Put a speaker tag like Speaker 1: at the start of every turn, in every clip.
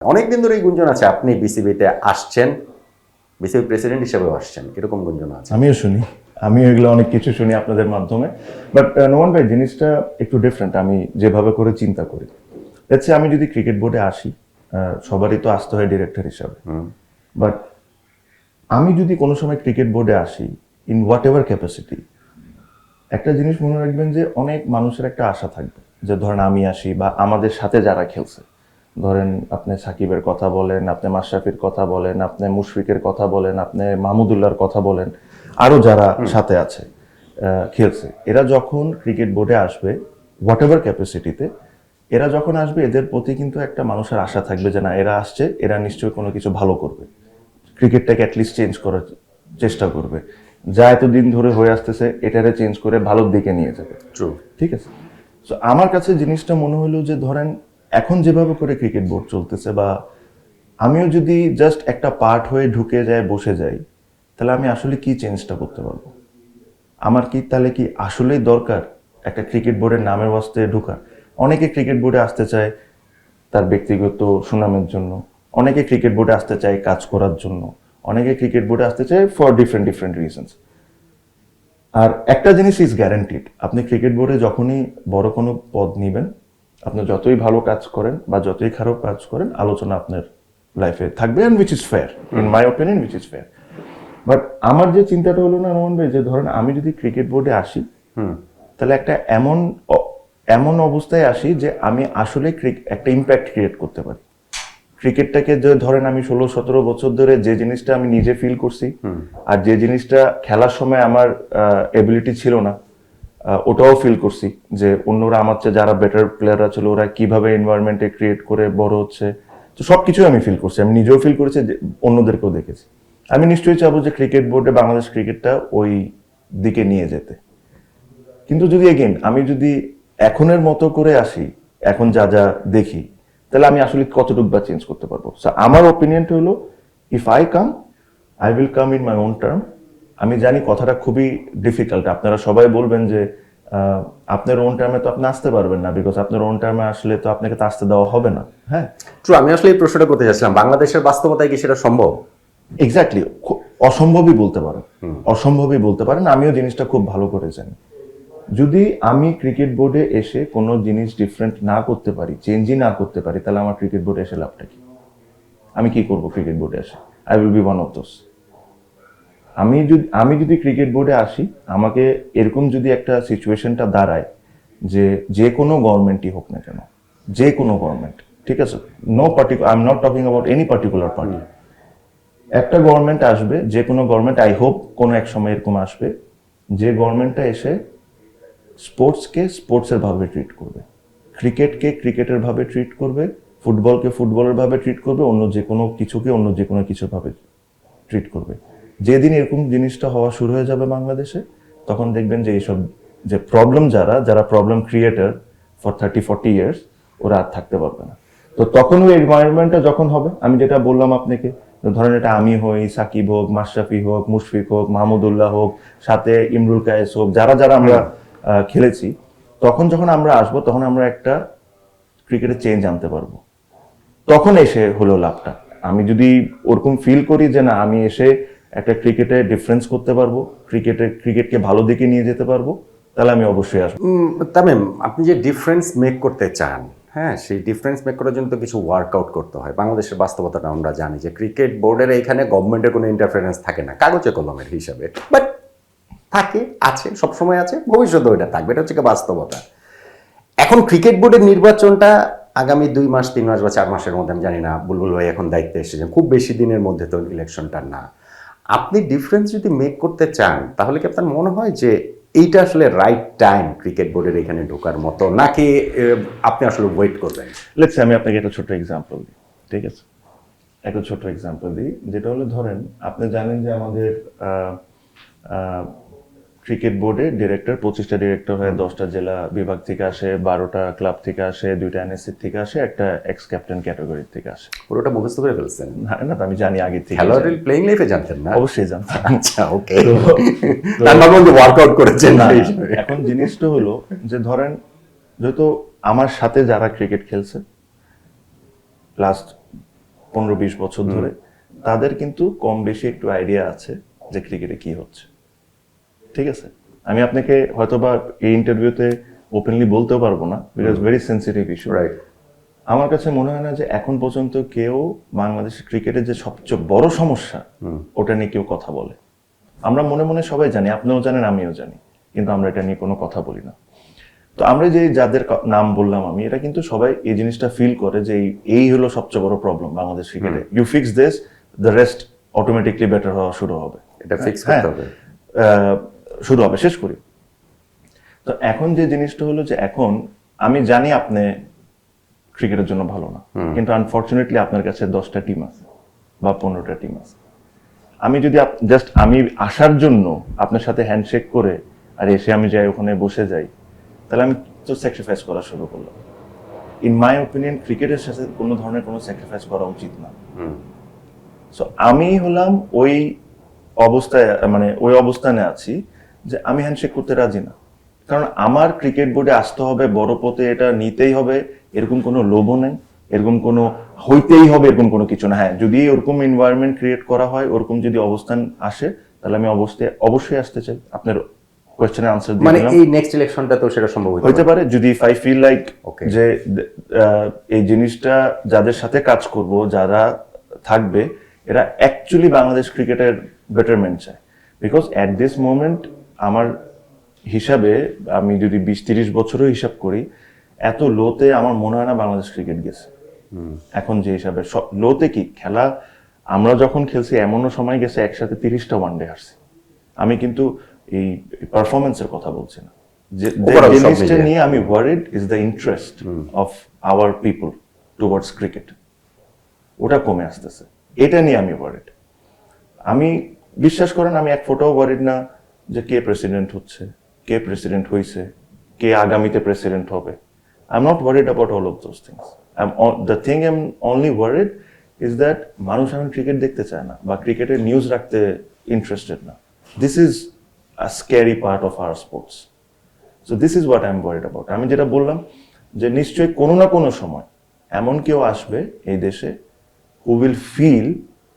Speaker 1: অনেকদিন ধরে এই গুঞ্জন আছে আপনি বিসিবিতে আসছেন বিসিবি প্রেসিডেন্ট হিসেবেও আসছেন। এরকম গুঞ্জন আছে?
Speaker 2: আমিও শুনি আমিও এগুলো অনেক কিছু শুনি আপনাদের মাধ্যমে। বাট নোমান ভাই জিনিসটা একটু ডিফারেন্ট আমি যেভাবে করে চিন্তা করি। হচ্ছে আমি যদি ক্রিকেট বোর্ডে আসি সবারই তো আসতে হয় ডিরেক্টর হিসাবে। বাট আমি যদি কোনো সময় ক্রিকেট বোর্ডে আসি ইন হোয়াট এভার ক্যাপাসিটি একটা জিনিস মনে রাখবেন যে অনেক মানুষের একটা আশা থাকবে। যে ধরেন আমি আসি বা আমাদের সাথে যারা খেলছে। ধরেন আপনি সাকিবের কথা বলেন আপনি মাশরাফির কথা বলেন আপনি মুশফিকের কথা বলেন আপনি মাহমুদুল্লাহর কথা বলেন আরও যারা সাথে আছে খেলছে এরা যখন ক্রিকেট বোর্ডে আসবে হোয়াট এভার ক্যাপাসিটিতে এরা যখন আসবে এদের প্রতি কিন্তু একটা মানুষের আশা থাকবে যে না এরা আসছে এরা নিশ্চয়ই কোনো কিছু ভালো করবে। ক্রিকেটটাকে অ্যাটলিস্ট চেঞ্জ করার চেষ্টা করবে। যা এতদিন ধরে হয়ে আসতেছে এটারে চেঞ্জ করে ভালোর দিকে নিয়ে যাবে।
Speaker 1: ট্রু
Speaker 2: ঠিক আছে? তো আমার কাছে জিনিসটা মনে হলো যে ধরেন এখন যেভাবে করে ক্রিকেট বোর্ড চলতেছে বা আমিও যদি জাস্ট একটা পার্ট হয়ে ঢুকে যায়, বসে যাই, তাহলে আমি আসলে কি চেঞ্জটা করতে পারব? আমার কি তাহলে কি আসলেই দরকার একটা ক্রিকেট বোর্ডের নামের ওয়াস্তে ঢোকা অনেকে ক্রিকেট বোর্ডে আসতে চায় তার ব্যক্তিগত সুনামের জন্য, অনেকে ক্রিকেট বোর্ডে আসতে চায় কাজ করার জন্য, অনেকে ক্রিকেট বোর্ডে আসতে চায় ফর ডিফারেন্ট ডিফারেন্ট রিজনস আর একটা জিনিস ইজ গ্যারান্টিড আপনি ক্রিকেট বোর্ডে যখনই বড় কোনো পদ নেবেন আপনি যতই ভালো কাজ করেন বা যতই খারাপ কাজ করেন আলোচনা আপনার লাইফে থাকবে and which is fair in my opinion which is fair but আমার যে চিন্তাটা হলো না রোহন ভাই যে ধরেন আমি যদি ক্রিকেট বোর্ডে আসি তাহলে একটা এমন এমন অবস্থায় আসি যে আমি আসলে একটা ইম্প্যাক্ট ক্রিয়েট করতে পারি। ক্রিকেটটাকে যে ধরেন আমি ষোলো সতেরো বছর ধরে যে জিনিসটা আমি নিজে ফিল করছি আর যে জিনিসটা খেলার সময় আমার এবিলিটি ছিল না ওটাও ফিল করছি যে অন্যরা আমার চেয়ে যারা বেটার প্লেয়াররা ছিল, ওরা কীভাবে এনভায়রনমেন্টে ক্রিয়েট করে বড় হচ্ছে। তো সবকিছু আমি ফিল করছি, আমি নিজেও ফিল করেছি যে অন্যদেরকেও দেখেছি। আমি নিশ্চয়ই চাবো যে ক্রিকেট বোর্ডে বাংলাদেশ ক্রিকেটটা ওই দিকে নিয়ে যেতে। কিন্তু যদি এগেন আমি যদি এখনের মতো করে আসি, এখন যা যা দেখি, তাহলে আমি আসলে কতটুকু বা চেঞ্জ করতে পারব? আমার ওপিনিয়নটা হলো if I come I will come in my own term আমি জানি কথাটা খুবই ডিফিকাল্ট আপনারা সবাই বলবেন যে আহ, আপনার ওন টার্মে তো আপনি আসতে পারবেন না বিকজ আপনার ওন টার্মে আসলে তো আপনাকে তো আসতে দেওয়া হবে না। হ্যাঁ।
Speaker 1: ট্রু আমি আসলে এই প্রশ্নটা করতে চাচ্ছিলাম বাংলাদেশের বাস্তবতায় কি সেটা সম্ভব?
Speaker 2: এক্স্যাক্টলি অসম্ভবই বলতে পারেন। অসম্ভবই বলতে পারেন আমিও জিনিসটা খুব ভালো করে জানি। যদি আমি ক্রিকেট বোর্ডে এসে কোনো জিনিস ডিফারেন্ট না করতে পারি চেঞ্জই না করতে পারি তাহলে আমার ক্রিকেট বোর্ডে এসে লাভটা কি? আমি কি করব ক্রিকেট বোর্ডে এসে? I will be one of those আমি যদি আমি যদি ক্রিকেট বোর্ডে আসি, আমাকে এরকম যদি একটা সিচুয়েশনটা দাঁড়ায় যে যে কোনো গভর্নমেন্টই হোক না কেন, যে কোনো গভর্নমেন্ট ঠিক আছে? No particular I am not talking about any particular party একটা গভর্নমেন্ট আসবে, যে কোনো গভর্নমেন্ট আই হোপ কোনো এক সময় এরকম আসবে, যে গভর্নমেন্টটা এসে স্পোর্টসকে স্পোর্টসের ভাবে ট্রিট করবে। ক্রিকেটকে ক্রিকেটের ভাবে ট্রিট করবে ফুটবলকে ফুটবলের ভাবে ট্রিট করবে, অন্য যে কোনো কিছুকে অন্য যে কোনো কিছুর ভাবে ট্রিট করবে। যেদিন এরকম জিনিসটা হওয়া শুরু হয়ে যাবে বাংলাদেশে তখন দেখবেন যে এইসব যে প্রবলেম যারা যারা problem creator for thirty forty years ওরা আর থাকতে পারবে না। তো তখন ওই এনভায়রনমেন্টটা যখন হবে আমি যেটা বললাম আপনাকে ধরেন এটা আমি হই সাকিব হোক মাশরাফি হোক মুশফিক হোক মাহমুদুল্লাহ হোক সাথে ইমরুল কায়েস হোক যারা যারা আমরা খেলেছি তখন যখন আমরা আসব তখন আমরা একটা ক্রিকেটে চেঞ্জ আনতে পারব। তখন এসে হলো লাভটা। আমি যদি ওরকম ফিল করি যে না আমি এসে একটা ক্রিকেটে ডিফারেন্স করতে পারব ক্রিকেটে ক্রিকেটকে ভালো দিকে নিয়ে যেতে পারব, তাহলে আমি অবশ্যই আসব।
Speaker 1: তামিম আপনি যে ডিফারেন্স মেক করতে চান হ্যাঁ সেই ডিফারেন্স মেক করার জন্য তো কিছু ওয়ার্কআউট করতে হয়। বাংলাদেশের বাস্তবতাটা আমরা জানি যে ক্রিকেট বোর্ডের এইখানে গভর্নমেন্টের কোনো ইন্টারফারেন্স থাকে না, কাগজে কলমের হিসাবে। বাট থাকে, আছে, সবসময় আছে, ভবিষ্যতেও এটা থাকবে, এটা হচ্ছে বাস্তবতা। এখন ক্রিকেট বোর্ডের নির্বাচনটা আগামী দুই মাস, তিন মাস বা চার মাসের মধ্যে, আমি জানি না, বুলবুল ভাই এখন দায়িত্বে এসেছেন, খুব বেশি দিনের মধ্যে তো ইলেকশনটা না। আপনি ডিফারেন্স যদি মেক করতে চান, তাহলে কি আপনার মনে হয় যে এইটা আসলে রাইট টাইম ক্রিকেট বোর্ডের এখানে ঢোকার মতো? নাকি আপনি আসলে ওয়েট করবেন?
Speaker 2: লেটস আমি আপনাকে একটা ছোট এক্সাম্পল দিই, ঠিক আছে? একটা ছোট এক্সাম্পল দিই, যেটা হলো ধরেন, আপনি জানেন যে আমাদের ক্রিকেট বোর্ডে ডিরেক্টর পঁচিশটা ডিরেক্টর হয়ে দশটা জেলা বিভাগ থেকে আসে বারোটা ক্লাব থেকে আসে দুইটা এনএসসি থেকে আসে একটা এক্স ক্যাপ্টেন ক্যাটাগরি থেকে আসে।
Speaker 1: পুরোটা মুখস্থ করে ফেলছেন।
Speaker 2: না আমি জানি আগে থেকে
Speaker 1: খেলোয়াড়ের প্লেইং লাইফে জানতেন না?
Speaker 2: অবশ্যই জানতাম।
Speaker 1: আচ্ছা ওকে তার মানে ওয়ার্কআউট করেছেন
Speaker 2: না। এখন জিনিসটা হলো যে ধরেন যেহেতু আমার সাথে যারা ক্রিকেট খেলছে লাস্ট পনেরো বিশ বছর ধরে তাদের কিন্তু কম বেশি একটু আইডিয়া আছে যে ক্রিকেটে কি হচ্ছে। ঠিক আছে? আমি আপনাকে হয়তোবা এই ইন্টারভিউতে ওপেনলি বলতেও পারব না because very sensitive issue
Speaker 1: right
Speaker 2: আমার কাছে মনে হয় না যে এখন পর্যন্ত কেউ বাংলাদেশের ক্রিকেটের যে সবচেয়ে বড় সমস্যা ওটা নিয়ে কেউ কথা বলে। আমরা মনে মনে সবাই জানি আপনিও জানেন আমিও জানি কিন্তু আমরা এটা নিয়ে কোনো কথা বলি না। তো আমরা যে যাদের নাম বললাম আমি এটা কিন্তু সবাই এই জিনিসটা ফিল করে যে এই- হলো সবচেয়ে বড় প্রবলেম বাংলাদেশ ক্রিকেটে। You fix this the rest automatically better হওয়া শুরু হবে।
Speaker 1: এটা ফিক্স
Speaker 2: হ্যাঁ,
Speaker 1: করতে হবে।
Speaker 2: শুরু হবে শেষ করি। তো এখন যে জিনিসটা হলো যে এখন আমি জানি আপনি ক্রিকেটের জন্য ভালো না। কিন্তু আনফর্চুনেটলি আপনার কাছে দশটা টিম আছে বা পনেরোটা টিম আছে। আমি যদি জাস্ট আমি আসার জন্য আপনার সাথে হ্যান্ডশেক করে আর এসে আমি যাই ওখানে বসে যাই তাহলে আমি তো স্যাক্রিফাইস করা শুরু করলাম। ইন মাই ওপিনিয়ন ক্রিকেটের সাথে কোনো ধরনের কোনো স্যাক্রিফাইস করা উচিত না। সো আমি হলাম ওই অবস্থায় মানে ওই অবস্থানে আছি যে আমি হ্যান্ডশেক করতে রাজি না। কারণ আমার ক্রিকেট বোর্ডে আসতে হবে বড় পথে এটা নিতেই হবে এরকম কোনো লোভও নেই এরকম কোনো হইতেই হবে এরকম কোনো কিছু না। হ্যাঁ যদি ওরকম এনভায়রনমেন্ট ক্রিয়েট করা হয় ওরকম যদি অবস্থান আসে তাহলে আমি অবশ্যই অবশ্যই আসতে চাই। আপনার কোয়েশ্চেনের আনসার দিয়ে
Speaker 1: মানে এই নেক্সট ইলেকশনটা তো সেটা সম্ভব হইতে
Speaker 2: পারে। যদি ইফ আই ফিল লাইক. যে এই জিনিসটা যাদের সাথে কাজ করব যারা থাকবে এরা অ্যাকচুয়ালি বাংলাদেশ ক্রিকেটের বেটারমেন্ট চায়। বিকজ অ্যাট দিস মোমেন্ট আমার হিসাবে আমি যদি বিশ তিরিশ বছরও হিসাব করি এত লোতে আমার মনে হয় না বাংলাদেশ ক্রিকেট গেছে। এখন যে হিসাবে সব লোতে কি? খেলা আমরা যখন খেলছি এমনও সময় গেছে একসাথে তিরিশটা ওয়ানডে হারছি। আমি কিন্তু এই পারফরমেন্সের কথা বলছি না। যে জিনিসটা নিয়ে আমি worried is the interest of our people towards cricket ওটা কমে আসতেছে। এটা নিয়ে আমি ওয়ারিড আমি বিশ্বাস করেন আমি এক ফোটাও ওয়ারিড না। যে কে প্রেসিডেন্ট হচ্ছে, কে প্রেসিডেন্ট হয়েছে কে আগামীতে প্রেসিডেন্ট হবে। I am not worried about all of those things the thing I am only worried is that মানুষ এখন ক্রিকেট দেখতে চায় না বা ক্রিকেটের নিউজ রাখতে ইন্টারেস্টেড না। This is a scary part of our sports so this is what I am worried about আমি যেটা বললাম যে নিশ্চয়ই কোনো না কোনো সময় এমন কেউ আসবে এই দেশে who will feel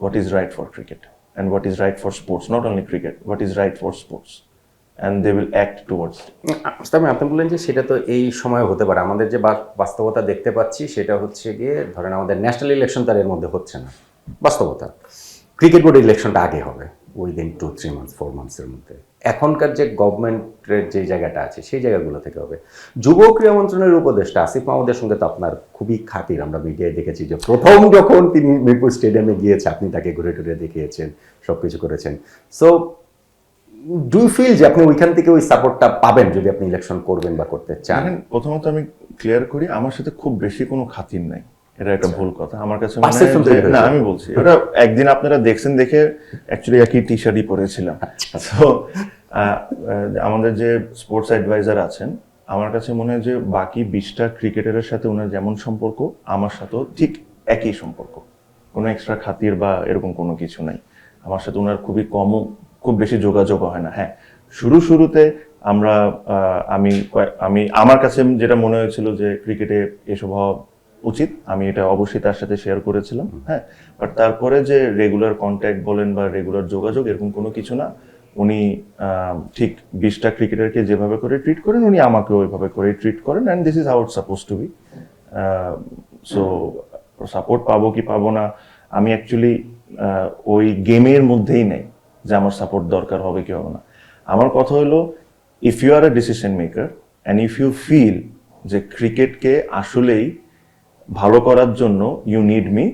Speaker 2: what is right for cricket and what is right for sports, not only cricket, what is right for sports. And they will act towards it.
Speaker 1: আমি আপনি বললেন যে সেটা তো এই সময় হতে পারে আমাদের যে বাস্তবতা দেখতে পাচ্ছি সেটা হচ্ছে গিয়ে ধরেন আমাদের ন্যাশনাল ইলেকশন তার এর মধ্যে হচ্ছে না বাস্তবতা ক্রিকেট বোর্ড ইলেকশনটা আগে হবে within two three months four মান্থসের মধ্যে এখনকার যে গভর্নমেন্টের যে জায়গাটা আছে, সেই জায়গাগুলো থেকে হবে। যুব ক্রীড়া মন্ত্রণালয়ের উপদেষ্টা আসিফ মাহমুদের সঙ্গে তো আপনার খুবই খাতির। আমরা মিডিয়ায় দেখেছি যে প্রথম যখন তিনি মিরপুর স্টেডিয়ামে গিয়েছে, আপনি তাকে ঘুরে টুরে দেখিয়েছেন সব কিছু করেছেন সো ডু ফিল যে আপনি ওইখান থেকে ওই সাপোর্টটা পাবেন যদি আপনি ইলেকশন করবেন বা করতে চান?
Speaker 2: প্রথমত আমি ক্লিয়ার করি, আমার সাথে খুব বেশি কোনো খাতির নাই। এটা একটা ভুল কথা। আমার কাছে মনে। না আমি বলছি ওটা একদিন আপনারা দেখছেন দেখে অ্যাকচুয়ালি একই টি শার্টই পরেছিলাম তো আমাদের যে স্পোর্টস অ্যাডভাইজার আছেন আমার কাছে মনে হয় যে বাকি বিশটা ক্রিকেটারের সাথে ওনার যেমন সম্পর্ক আমার সাথেও ঠিক একই সম্পর্ক। কোনো এক্সট্রা খাতির বা এরকম কোনো কিছু নাই। আমার সাথে ওনার খুবই কমও খুব বেশি যোগাযোগ হয় না। হ্যাঁ শুরু শুরুতে আমরা আমি আমি আমার কাছে যেটা মনে হয়েছিল যে ক্রিকেটে এসব হওয়া উচিত। আমি এটা অবশ্যই তার সাথে শেয়ার করেছিলাম হ্যাঁ। বাট তারপরে যে রেগুলার কন্ট্যাক্ট বলেন বা রেগুলার যোগাযোগ, এরকম কোনো কিছু না। উনি ঠিক বিশটা ক্রিকেটারকে যেভাবে করে ট্রিট করেন, উনি আমাকেও ওইভাবে করে ট্রিট করেন। And this is how suppose to be so support পাবো কি পাবো না, আমি অ্যাকচুয়ালি ওই গেমের মধ্যেই নেই যে আমার সাপোর্ট দরকার হবে কি হবে না। আমার কথা হলো if you are a decision maker and if you feel যে ক্রিকেটকে আসলেই ভালো করার জন্য ইউ নিড মি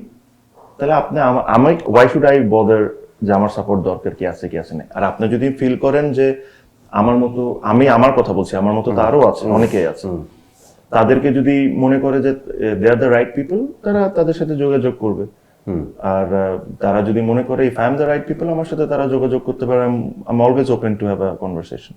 Speaker 2: তাহলে আপনি আমি ওয়াই শুড আই বদার যে আমার সাপোর্ট দরকার কি আছে কি আছে না আর আপনি যদি ফিল করেন যে আমার মতো আমি আমার কথা বলছি আমার মতো তারও আছে অনেকেই আছে। তাদেরকে যদি মনে করে যে they are the right people তারা তাদের সাথে যোগাযোগ করবে। আর তারা যদি মনে করে if I am the right people আমার সাথে তারা যোগাযোগ করতে পারে I am always open to have a conversation